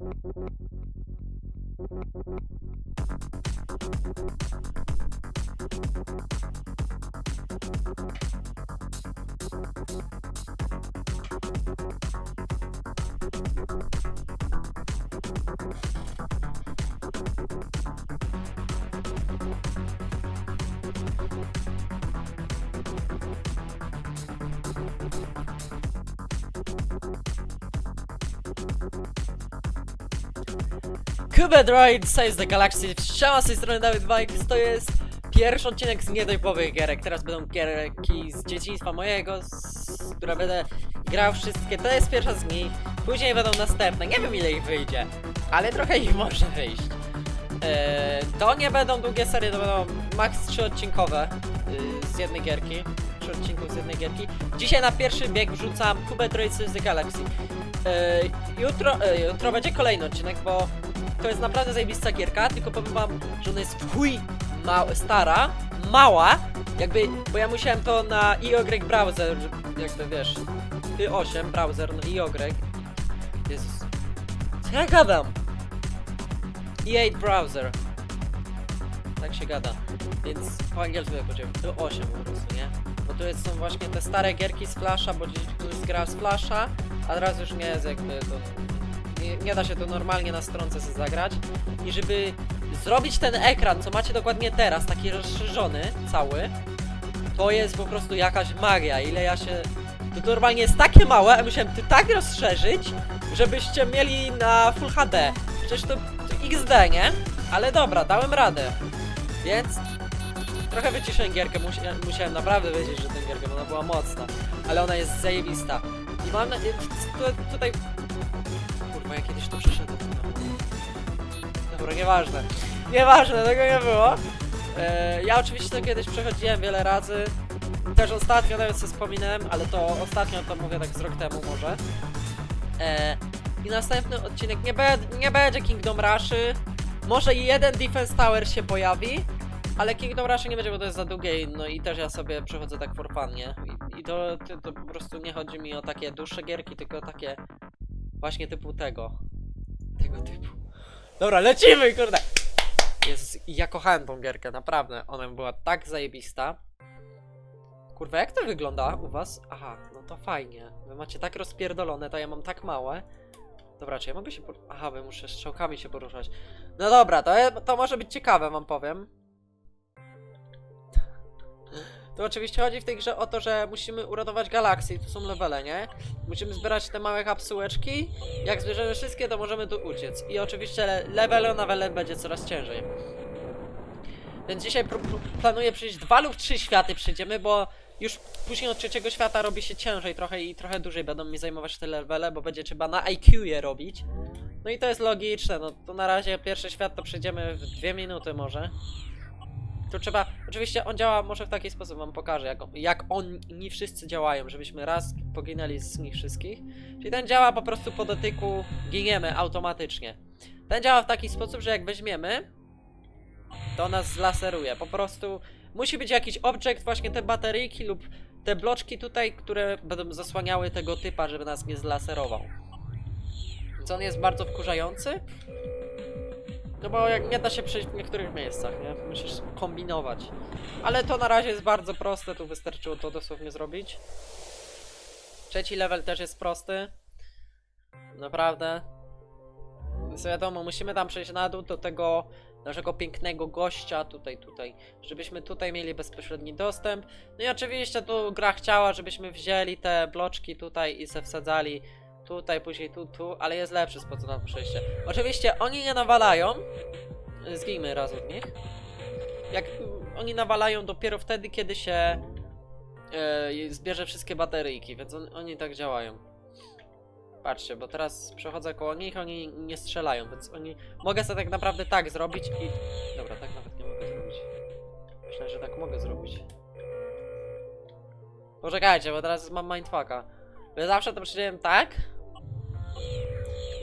Thank Droid Size the Galaxy, siema z tej strony Dawid Bikes, to jest pierwszy odcinek z nietypowych gierek, teraz będą gierki z dzieciństwa mojego, z, które będę grał wszystkie, to jest pierwsza z nich, później będą następne, nie wiem ile ich wyjdzie, ale trochę ich może wyjść. Eee, to nie będą długie serie, to będą max 3 odcinkowe yy, z jednej gierki, 3 odcinków z jednej gierki. Dzisiaj na pierwszy bieg wrzucam Cube Droid Size the Galaxy. Eee, jutro, e, jutro będzie kolejny odcinek, bo to jest naprawdę zajebista gierka, tylko powiem wam, że ona jest chuj ma stara, mała, jakby, bo ja musiałem to na iOGREG browser, jakby wiesz, i8 browser na iOGREG. Jezus. Co ja gadam? E8 browser. Tak się gada. Więc po angielsku jak powiedziałem, i8 po prostu, nie? Bo tu jest, są właśnie te stare gierki z Flasha, bo gdzieś ktoś gra z Flasha, a teraz już nie jest jakby to nie, nie da się to normalnie na stronce sobie zagrać. I żeby zrobić ten ekran, co macie dokładnie teraz, taki rozszerzony cały, to jest po prostu jakaś magia. Ile ja się. To normalnie jest takie małe, a musiałem to tak rozszerzyć, żebyście mieli na Full HD. Przecież to, to XD, nie? Ale dobra, dałem radę. Więc trochę wyciszyłem gierkę. Musi, musiałem naprawdę wiedzieć, że tę gierkę, bo ona była mocna. Ale ona jest zajebista. I mam. na- tu- Tutaj Kurwa, ja kiedyś tu przyszedłem. Dobra, nieważne. Nieważne, tego nie było. E, ja oczywiście to kiedyś przechodziłem wiele razy. Też ostatnio nawet sobie wspominałem, ale to ostatnio to mówię tak z rok temu może. E, I następny odcinek nie, be, nie będzie Kingdom Rushy. Może i jeden Defense Tower się pojawi, ale Kingdom Rush nie będzie, bo to jest za długie, no i też ja sobie przechodzę tak for fun, nie? I, i to, to, to po prostu nie chodzi mi o takie dłuższe gierki, tylko takie Właśnie typu tego. Tego typu. Dobra, lecimy, kurde! Jezus, ja kochałem tą gierkę, naprawdę. Ona była tak zajebista. Kurwa, jak to wygląda u was? Aha, no to fajnie. Wy macie tak rozpierdolone, to ja mam tak małe. Dobra, czy ja mogę się. Aha, bo muszę strzałkami się poruszać. No dobra, to, to może być ciekawe, wam powiem. To oczywiście chodzi w tej grze o to, że musimy uratować galaksję, tu są levele, nie? Musimy zbierać te małe kapsułeczki. Jak zbierzemy wszystkie, to możemy tu uciec. I oczywiście le- level na level będzie coraz ciężej. Więc dzisiaj planuję przejść dwa lub trzy światy przejdziemy, bo już później od trzeciego świata robi się ciężej trochę i trochę dłużej będą mi zajmować te levele, bo będzie trzeba na IQ je robić. No i to jest logiczne, no to na razie pierwszy świat to przejdziemy w dwie minuty może. Tu trzeba, oczywiście on działa może w taki sposób, wam pokażę jak, on- jak oni wszyscy działają, żebyśmy raz poginęli z nich wszystkich. Czyli ten działa po prostu po dotyku, giniemy automatycznie. Ten działa w taki sposób, że jak weźmiemy, to nas zlaseruje. Po prostu musi być jakiś obiekt, właśnie te bateryjki lub te bloczki tutaj, które będą zasłaniały tego typa, żeby nas nie zlaserował. Więc on jest bardzo wkurzający. No bo jak nie da się przejść w niektórych miejscach, nie? Musisz kombinować. Ale to na razie jest bardzo proste, tu wystarczyło to dosłownie zrobić. Trzeci level też jest prosty. Naprawdę. Więc wiadomo, musimy tam przejść na dół do tego naszego pięknego gościa, tutaj, tutaj, żebyśmy tutaj mieli bezpośredni dostęp. No i oczywiście tu gra chciała, żebyśmy wzięli te bloczki tutaj i se wsadzali tutaj, później tu, tu, ale jest lepszy sposób na przejście. Oczywiście oni nie nawalają, zgijmy raz od nich. Jak oni nawalają dopiero wtedy, kiedy się e, zbierze wszystkie bateryjki, więc on, oni tak działają. Patrzcie, bo teraz przechodzę koło nich, oni nie strzelają, więc oni... Mogę sobie tak naprawdę tak zrobić i... Dobra, tak nawet nie mogę zrobić. Myślę, że tak mogę zrobić. Poczekajcie, bo teraz mam mindfucka. Ja zawsze to przyjąłem tak.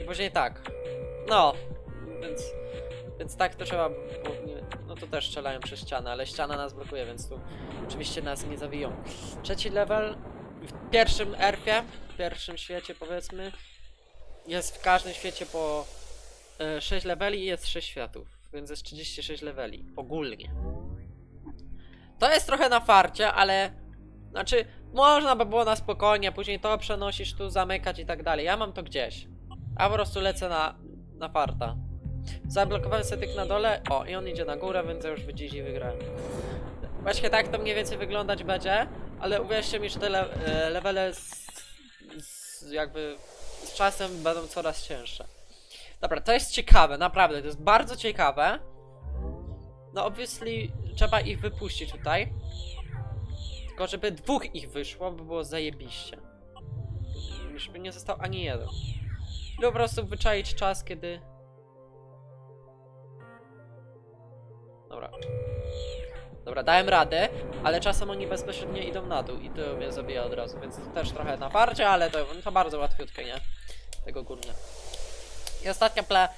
Później tak. No, więc... Więc tak to trzeba... Bo no to też strzelają przez ścianę, ale ściana nas blokuje, więc tu oczywiście nas nie zawiją. Trzeci level w pierwszym erfie, w pierwszym świecie powiedzmy, jest w każdym świecie po e, 6 leveli i jest 6 światów, więc jest 36 leveli ogólnie. To jest trochę na farcie, ale znaczy można by było na spokojnie, później to przenosisz tu, zamykać i tak dalej. Ja mam to gdzieś. A po prostu lecę na, na farta. Zablokowałem sobie tych na dole. O, i on idzie na górę, więc ja już widzisz i wygrałem. Właśnie tak to mniej więcej wyglądać będzie, ale uwierzcie mi, że te le e, levele z, z, jakby z czasem będą coraz cięższe. Dobra, to jest ciekawe, naprawdę, to jest bardzo ciekawe. No obviously trzeba ich wypuścić tutaj. Tylko żeby dwóch ich wyszło, by było zajebiście. Żeby nie został ani jeden. Po prostu wyczaić czas, kiedy... Dobra. Dobra, dałem radę, ale czasem oni bezpośrednio idą na dół i to mnie zabija od razu, więc to też trochę na farcie, ale to, to bardzo łatwiutkie, nie? Tego górnie. I ostatnia pla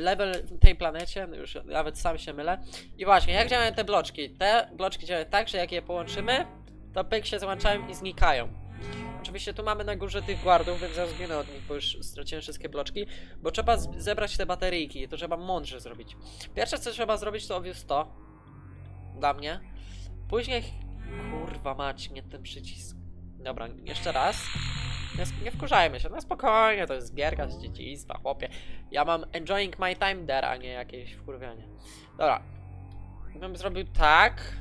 level tej planecie, już nawet sam się mylę. I właśnie, jak działają te bloczki? Te bloczki działają tak, że jak je połączymy, to pyk się złączają i znikają. Oczywiście tu mamy na górze tych guardów, więc ja zginę od nich, bo już straciłem wszystkie bloczki, bo trzeba zebrać te bateryjki, to trzeba mądrze zrobić. Pierwsze co trzeba zrobić to obvious to, dla mnie. Później, kurwa mać, nie ten przycisk. Dobra, jeszcze raz. Nie, nie wkurzajmy się, no spokojnie, to jest gierka z dzieciństwa, chłopie. Ja mam enjoying my time there, a nie jakieś wkurwianie. Dobra. Bym zrobił tak.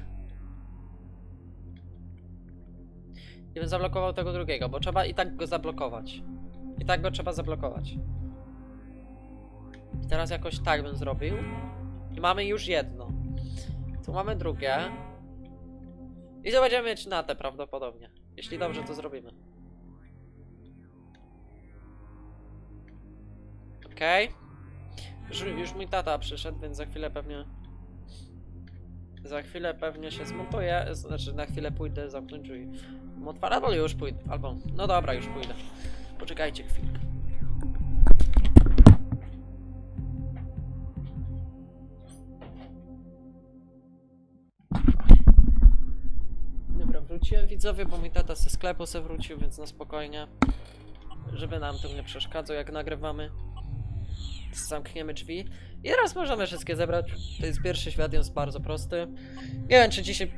I bym zablokował tego drugiego, bo trzeba i tak go zablokować. I tak go trzeba zablokować. I teraz jakoś tak bym zrobił. I mamy już jedno. Tu mamy drugie. I to będziemy mieć na te prawdopodobnie. Jeśli dobrze to zrobimy. Okej. Już, już mój tata przyszedł, więc za chwilę pewnie. Za chwilę pewnie się zmontuje. Znaczy, na chwilę pójdę zamknąć drzwi. Otwara, albo już pójdę. Albo. No dobra, już pójdę. Poczekajcie chwilkę. Dobra, wróciłem widzowie, bo mój tata ze sklepu se wrócił, więc na spokojnie. Żeby nam to nie przeszkadzał, jak nagrywamy. Zamkniemy drzwi. I teraz możemy wszystkie zebrać. To jest pierwszy świat, jest bardzo prosty. Nie wiem, czy dzisiaj.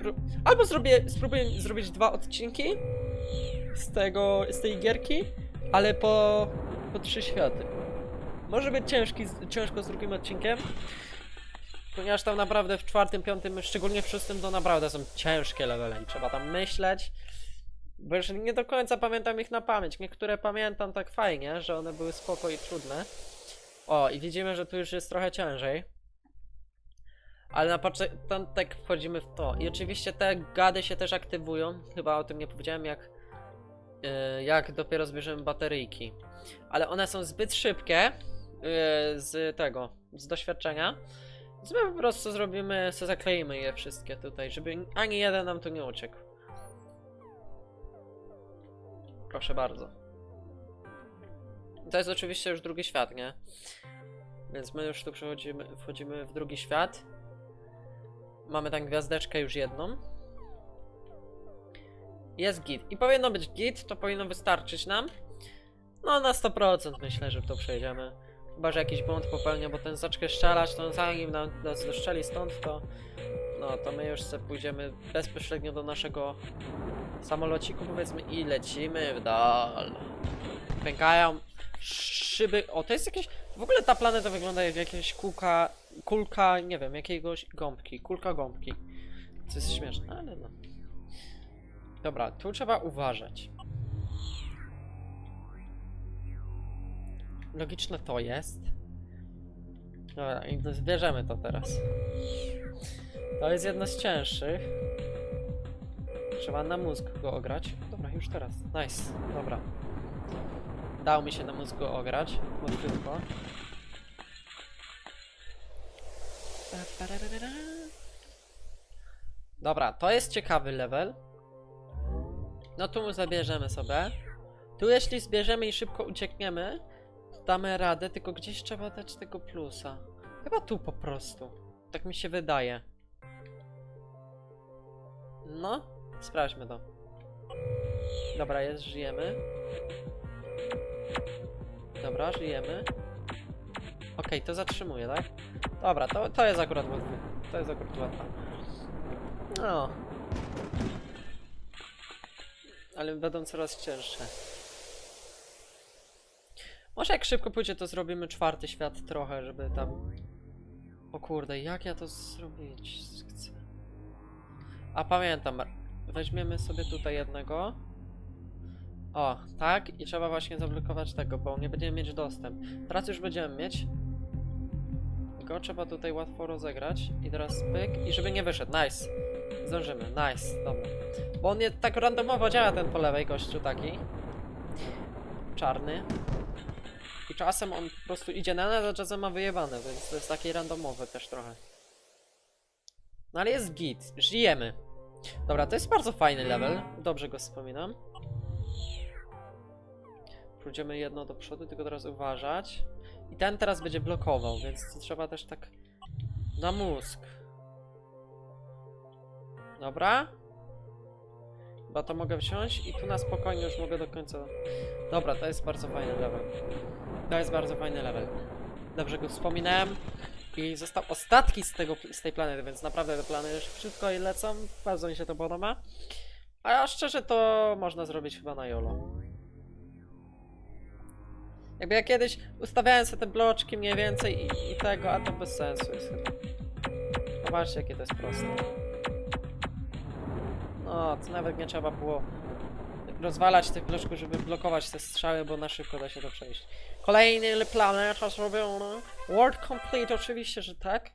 Albo zrobię, spróbuję zrobić dwa odcinki z tego, z tej gierki, ale po, po trzy światy. Może być ciężki, ciężko z drugim odcinkiem, ponieważ tam naprawdę w czwartym, piątym, szczególnie w szóstym, to naprawdę są ciężkie levele i trzeba tam myśleć. Bo już nie do końca pamiętam ich na pamięć. Niektóre pamiętam tak fajnie, że one były spoko i trudne. O, i widzimy, że tu już jest trochę ciężej. Ale na początek wchodzimy w to. I oczywiście te gady się też aktywują. Chyba o tym nie powiedziałem, jak, yy, jak dopiero zbierzemy bateryjki. Ale one są zbyt szybkie yy, z tego, z doświadczenia. Więc my po prostu zrobimy, co zakleimy je wszystkie tutaj, żeby ani jeden nam tu nie uciekł. Proszę bardzo. To jest oczywiście już drugi świat, nie? Więc my już tu przechodzimy, wchodzimy w drugi świat. Mamy tam gwiazdeczkę już jedną. Jest git. I powinno być git, to powinno wystarczyć nam. No na 100% myślę, że to przejdziemy. Chyba, że jakiś błąd popełnia, bo ten zacznie strzelać, to zanim nam, nas dostrzeli stąd, to... No, to my już sobie pójdziemy bezpośrednio do naszego samolociku, powiedzmy, i lecimy w dal. Pękają szyby. O, to jest jakieś. W ogóle ta planeta wygląda jak jakaś kulka. Kulka, nie wiem, jakiegoś gąbki. Kulka gąbki. Co jest śmieszne, ale no. Dobra, tu trzeba uważać. Logiczne to jest. Dobra, i zbierzemy to teraz. To jest jedno z cięższych. Trzeba na mózg go ograć. Dobra, już teraz. Nice. Dobra. Dało mi się na mózgu ograć. Łatwiutko. Dobra, to jest ciekawy level. No tu zabierzemy sobie. Tu jeśli zbierzemy i szybko uciekniemy, damy radę, tylko gdzieś trzeba dać tego plusa. Chyba tu po prostu. Tak mi się wydaje. No, sprawdźmy to. Dobra, jest, żyjemy. Dobra, żyjemy. Okej, to zatrzymuje, tak? Dobra, to, to jest akurat łatwe. To jest akurat łatwe. No. Ale będą coraz cięższe. Może jak szybko pójdzie, to zrobimy czwarty świat trochę, żeby tam... O kurde, jak ja to zrobić chcę? A pamiętam, weźmiemy sobie tutaj jednego. O, tak, i trzeba właśnie zablokować tego, bo nie będziemy mieć dostęp. Teraz już będziemy mieć. Go trzeba tutaj łatwo rozegrać. I teraz pyk, i żeby nie wyszedł. Nice. Zdążymy, nice, dobra. Bo on nie tak randomowo działa ten po lewej gościu taki. Czarny. I czasem on po prostu idzie na nas, a czasem ma wyjebane, więc to jest takie randomowe też trochę. No ale jest git, żyjemy. Dobra, to jest bardzo fajny level, dobrze go wspominam. Pójdziemy jedno do przodu, tylko teraz uważać. I ten teraz będzie blokował, więc trzeba też tak na mózg. Dobra. Chyba to mogę wziąć i tu na spokojnie już mogę do końca... Dobra, to jest bardzo fajny level. To jest bardzo fajny level. Dobrze go wspominałem. I został ostatki z, tego, z tej planety, więc naprawdę te plany szybko lecą. Bardzo mi się to podoba. A szczerze to można zrobić chyba na YOLO. Jakby ja kiedyś ustawiałem sobie te bloczki mniej więcej i, i tego, a to bez sensu jest chyba. Zobaczcie jakie to jest proste. No, to nawet nie trzeba było rozwalać tych bloczków, żeby blokować te strzały, bo na szybko da się to przejść. Kolejny planet zrobiony. World complete, oczywiście, że tak.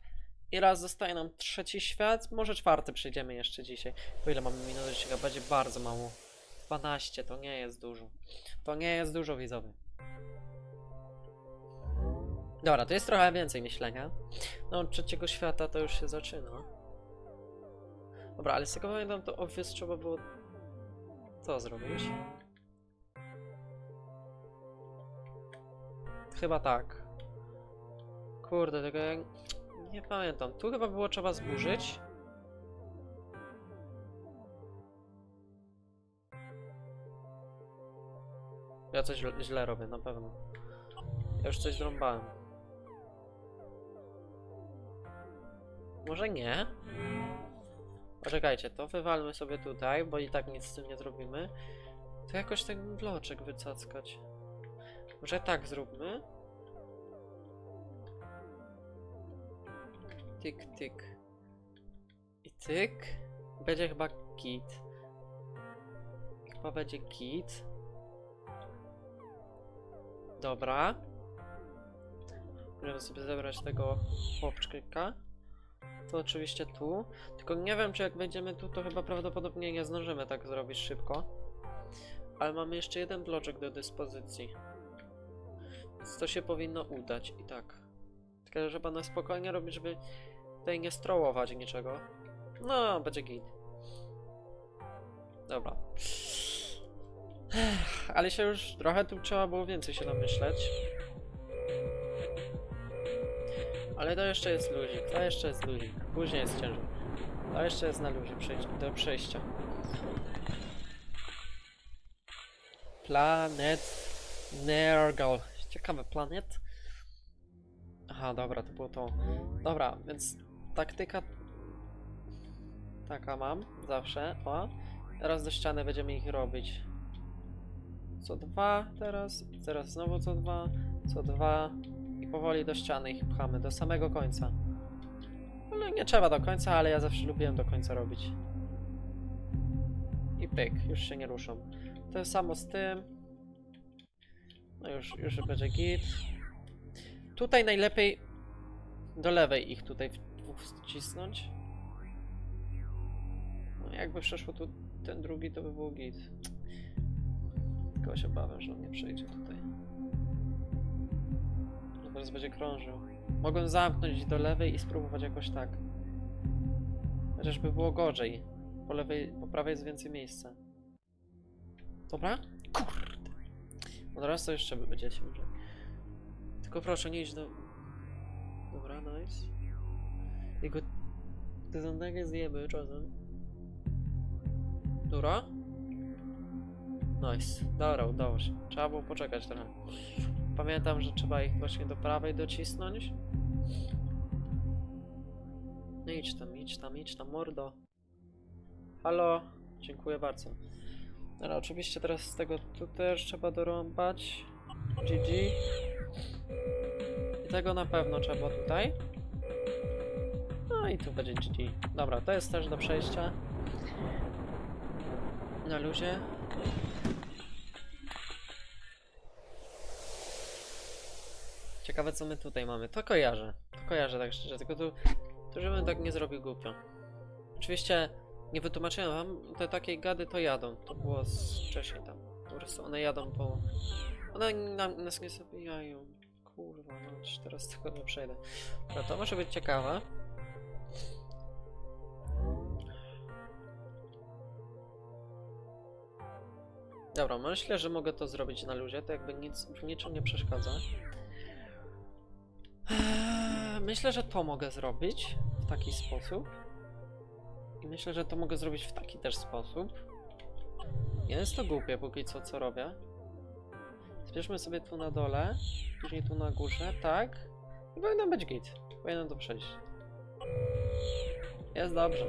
I raz zostaje nam trzeci świat, może czwarty przejdziemy jeszcze dzisiaj. Po ile mamy minut będzie bardzo mało. 12, to nie jest dużo. To nie jest dużo widzowie. Dobra, to jest trochę więcej myślenia. No, trzeciego świata to już się zaczyna. Dobra, ale z tego pamiętam, to obvious trzeba było co zrobić. Chyba tak. Kurde, tego ja nie pamiętam. Tu chyba było trzeba zburzyć. Ja coś źle robię, na pewno. Ja już coś zrąbałem. Może nie? Poczekajcie, to wywalmy sobie tutaj, bo i tak nic z tym nie zrobimy. To jakoś ten bloczek wycackać. Może tak zróbmy. Tyk, tyk. I tyk. Będzie chyba git. Chyba będzie git. Dobra. Możemy sobie zebrać tego chłopczyka. To oczywiście tu. Tylko nie wiem, czy jak wejdziemy tu, to chyba prawdopodobnie nie zdążymy tak zrobić szybko. Ale mamy jeszcze jeden bloczek do dyspozycji. Więc to się powinno udać i tak. Tylko trzeba na spokojnie robić, żeby tutaj nie strołować niczego. No, będzie git. Dobra. Ale się już trochę tu trzeba było więcej się namyśleć. Ale to jeszcze jest luzik, to jeszcze jest luzik. Później jest ciężej. To jeszcze jest na luzie przejść, do przejścia. Planet Nergal. Ciekawy planet. Aha, dobra, to było to. Dobra, więc taktyka taka mam zawsze. O. Teraz do ściany będziemy ich robić. Co dwa teraz, teraz znowu co dwa, co dwa i powoli do ściany ich pchamy, do samego końca. Ale nie trzeba do końca, ale ja zawsze lubiłem do końca robić. I pyk, już się nie ruszą. To samo z tym. No już, już będzie git. Tutaj najlepiej do lewej ich tutaj wcisnąć. No jakby przeszło tu ten drugi, to by był git. Tylko się obawiam, że on nie przejdzie tutaj. Teraz będzie krążył. Mogłem zamknąć do lewej i spróbować jakoś tak. Chociaż by było gorzej. Po lewej, po prawej jest więcej miejsca. Dobra? Kurde. No teraz to jeszcze by będzie ciężej. Tylko proszę, nie idź do... Dobra, nice. Jego... Ty zędanie zjemy czasem. Dobra? Nice. Dobra, udało się. Trzeba było poczekać trochę. Pamiętam, że trzeba ich właśnie do prawej docisnąć. No idź tam, idź tam, idź tam, mordo. Halo? Dziękuję bardzo. Ale oczywiście teraz z tego tu też trzeba dorąbać. GG. I tego na pewno trzeba tutaj. No i tu będzie GG. Dobra, to jest też do przejścia. Na luzie. Ciekawe co my tutaj mamy. To kojarzę. To kojarzę tak szczerze, tylko tu, tu żebym tak nie zrobił głupio. Oczywiście nie wytłumaczyłem wam, te takie gady to jadą. To było z wcześniej tam. Po prostu one jadą po... One nas nie zabijają. Kurwa, no teraz tego nie przejdę. No to może być ciekawe. Dobra, myślę, że mogę to zrobić na luzie, to jakby nic w niczym nie przeszkadza. Eee, Myślę, że to mogę zrobić w taki sposób. I myślę, że to mogę zrobić w taki też sposób. Nie jest to głupie póki co, co robię. Zbierzmy sobie tu na dole, później tu na górze, tak. I powinno być git. Powinienem to przejść. Jest dobrze.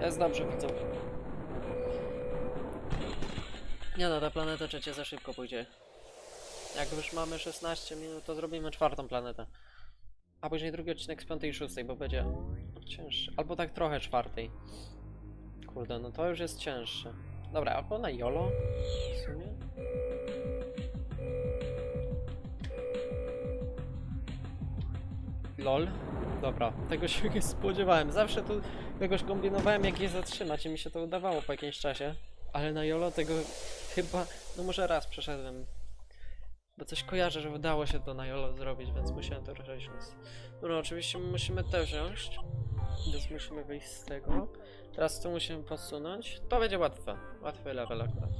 Jest dobrze, widzowie. Nie no, ta planeta trzecia za szybko pójdzie. Jak już mamy 16 minut, to zrobimy czwartą planetę. A później drugi odcinek z piątej i szóstej, bo będzie cięższy. Albo tak trochę czwartej. Kurde, no to już jest cięższe. Dobra, albo na YOLO w sumie. LOL. Dobra, tego się nie spodziewałem. Zawsze tu jakoś kombinowałem jak je zatrzymać i mi się to udawało po jakimś czasie. Ale na YOLO tego chyba, no może raz przeszedłem. Bo coś kojarzę, że udało się to na YOLO zrobić, więc musiałem to rozejść. No oczywiście musimy te wziąć. Więc musimy wyjść z tego. Teraz tu musimy posunąć. To będzie łatwe. Łatwy level akurat.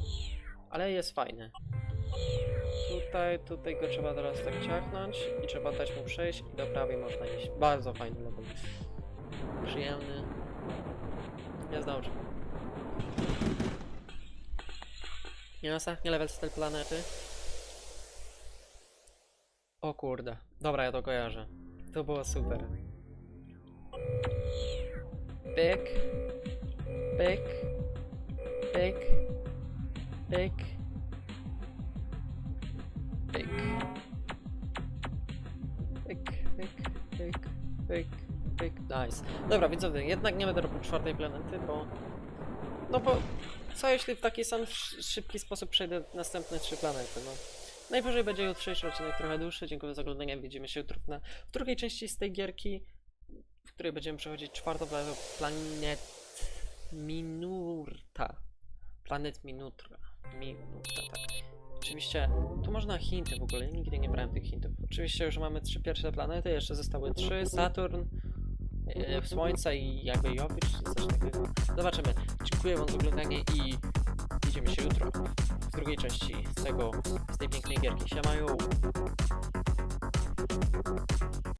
Ale jest fajny. Tutaj, tutaj go trzeba teraz tak ciachnąć i trzeba dać mu przejść i do prawej można iść. Bardzo fajny level. Przyjemny. Jest dobrze. I ostatni level z tej planety. Kurde. Dobra, ja to kojarzę. To było super. Pyk. Pyk. Pyk. Pyk. Pyk. Pyk, pyk, pyk, pyk, pyk. Nice. Dobra, widzowie, jednak nie będę robił czwartej planety, bo... No bo... Co jeśli w taki sam sz- szybki sposób przejdę następne trzy planety, no. Najwyżej będzie jutrzejszy odcinek trochę dłuższy. Dziękuję za oglądanie. Widzimy się jutro na, w drugiej części z tej gierki, w której będziemy przechodzić czwartą Planet Minurta. Planet Minutra. Minuta, tak. Oczywiście, tu można hinty w ogóle, nigdy nie brałem tych hintów. Oczywiście już mamy trzy pierwsze planety, jeszcze zostały trzy, Saturn, e, Słońce i jakby Jowisz, czy coś takiego. Zobaczymy. Dziękuję wam za oglądanie i widzimy się jutro w drugiej części z tego, z tej pięknej gierki. Siemają!